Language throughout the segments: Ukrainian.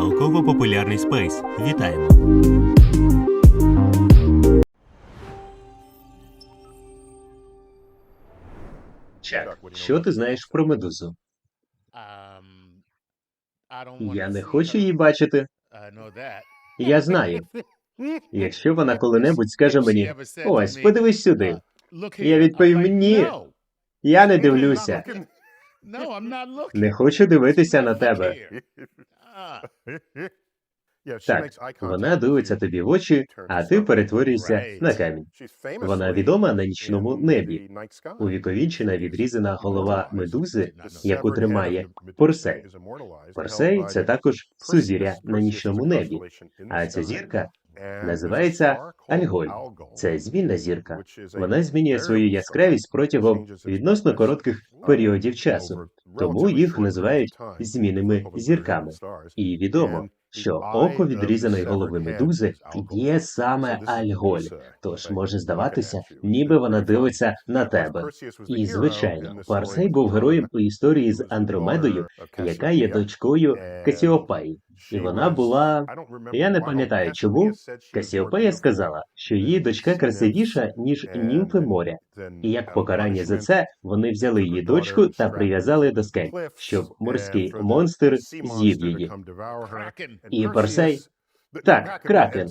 Науково-популярний спейс. Вітаємо. Чак, що ти знаєш про медузу? Я не хочу її бачити. Я знаю. Якщо вона коли-небудь скаже мені, ось, подивись сюди. Я відповім ні. Я не дивлюся. Не хочу дивитися на тебе. Так, вона дивиться тобі в очі, а ти перетворюєшся на камінь. Вона відома на нічному небі. Увіковічена відрізана голова медузи, яку тримає Порсей. Порсей це також сузір'я на нічному небі, а ця зірка називається Альголь. Це змінна зірка. Вона змінює свою яскравість протягом відносно коротких періодів часу, тому їх називають змінними зірками. І відомо, що око відрізаної голови медузи є саме Альголь, тож може здаватися, ніби вона дивиться на тебе. І звичайно, Парсей був героєм у історії з Андромедою, яка є дочкою Касіопеї. І вона була. Я не пам'ятаю чому. Касіопея сказала, що її дочка красивіша, ніж німфи моря. І як покарання за це вони взяли її дочку та прив'язали до скель, щоб морський монстр з'їв її. І Персей так, кракен.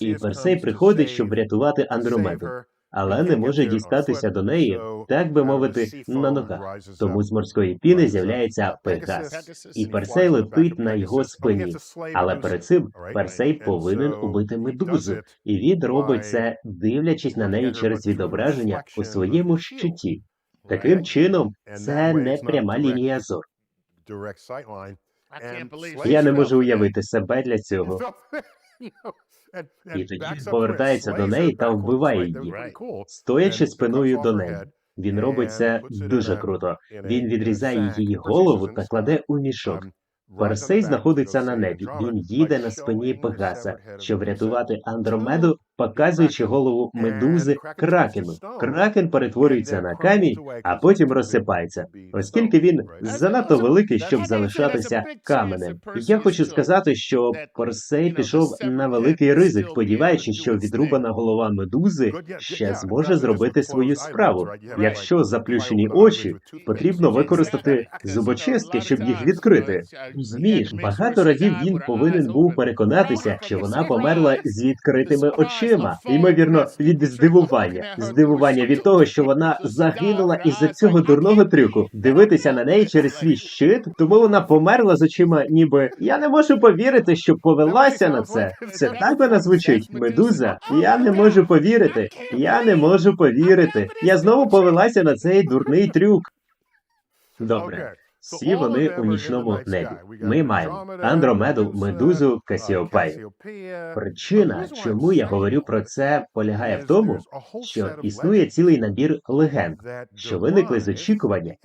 І Персей приходить, щоб врятувати Андромеду, але не може дістатися до неї, так би мовити, на ногах. Тому з морської піни з'являється Пегас, і Персей летить на його спині. Але перед цим Персей повинен убити медузу, і він робить це, дивлячись на неї через відображення у своєму щиті. Таким чином, це не пряма лінія зор. Я не можу уявити себе для цього. І тоді він повертається до неї та вбиває її, стоячи спиною до неї. Він робить це дуже круто. Він відрізає її голову та кладе у мішок. Персей знаходиться на небі. Він їде на спині Пегаса, щоб врятувати Андромеду, показуючи голову медузи кракену. Кракен перетворюється на камінь, а потім розсипається, оскільки він занадто великий, щоб залишатися каменем. Я хочу сказати, що Персей пішов на великий ризик, сподіваючись, що відрубана голова медузи ще зможе зробити свою справу. Якщо заплющені очі, потрібно використати зубочистки, щоб їх відкрити. Розумієш, багато разів він повинен був переконатися, що вона померла з відкритими очима, ймовірно, від здивування, здивування від того, що вона загинула із-за цього дурного трюку. Дивитися на неї через свій щит, тому вона померла з очима, ніби я не можу повірити, що повелася на це. Це так вона звучить, медуза. Я не можу повірити. Я не можу повірити. Я знову повелася на цей дурний трюк. Добре. Всі вони у нічному небі. Ми маємо Андромеду, Медузу, Касіопею. Причина, чому я говорю про це, полягає в тому, що існує цілий набір легенд, що виникли з очікування,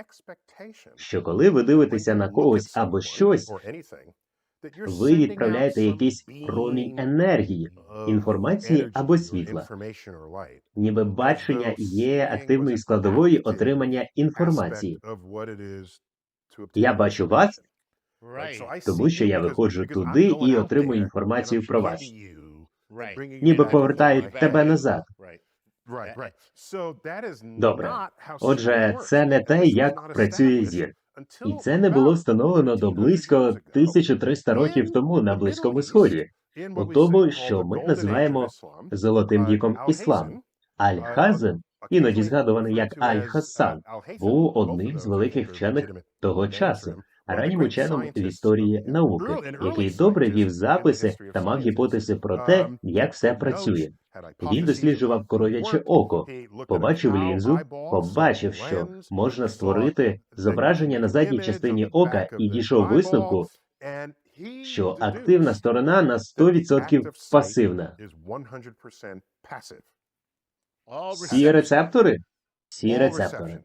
що коли ви дивитеся на когось або щось, ви відправляєте якийсь промінь енергії, інформації або світла. Ніби бачення є активною складовою отримання інформації. Я бачу вас, тому що я виходжу туди і отримую інформацію про вас. Ніби повертають тебе назад. Добре. Отже, це не те, як працює зір. І це не було встановлено до близько 1300 років тому на Близькому Сході, у тому, що ми називаємо золотим віком ісламу. Аль-Хазен, іноді згадуваний як Аль-Хасан, був одним з великих вчених того часу, раннім ученим в історії науки, який добре вів записи та мав гіпотези про те, як все працює. Він досліджував коров'яче око, побачив лінзу, побачив, що можна створити зображення на задній частині ока і дійшов висновку, що активна сторона на 100% пасивна. Всі рецептори? Всі рецептори.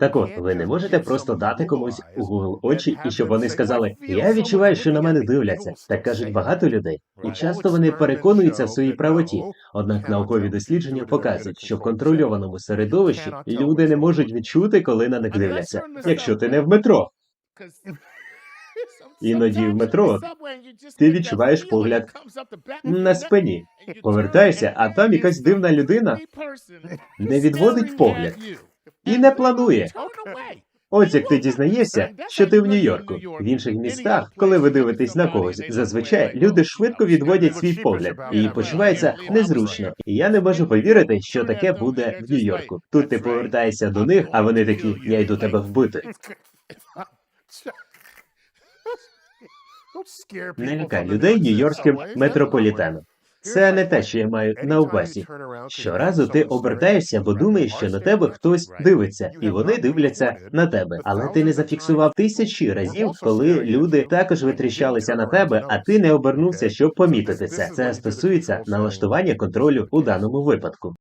Так от, ви не можете просто дати комусь у Google очі, і щоб вони сказали: Я відчуваю, що на мене дивляться. Так кажуть багато людей, і часто вони переконуються в своїй правоті. Однак наукові дослідження показують, що в контрольованому середовищі люди не можуть відчути, коли на них дивляться, якщо ти не в метро. Іноді в метро ти відчуваєш погляд на спині. Повертаєшся, а там якась дивна людина не відводить погляд і не планує. Ось як ти дізнаєшся, що ти в Нью-Йорку. В інших містах, коли ви дивитесь на когось, зазвичай люди швидко відводять свій погляд і почуваються незручно. І я не можу повірити, що таке буде в Нью-Йорку. Тут ти повертаєшся до них, а вони такі: я йду тебе вбити. Не лякай людей нью-йоркським метрополітеном. Це не те, що я маю на увазі. Щоразу ти обертаєшся, бо думаєш, що на тебе хтось дивиться, і вони дивляться на тебе. Але ти не зафіксував тисячі разів, коли люди також витріщалися на тебе, а ти не обернувся, щоб помітити це. Це стосується налаштування контролю у даному випадку.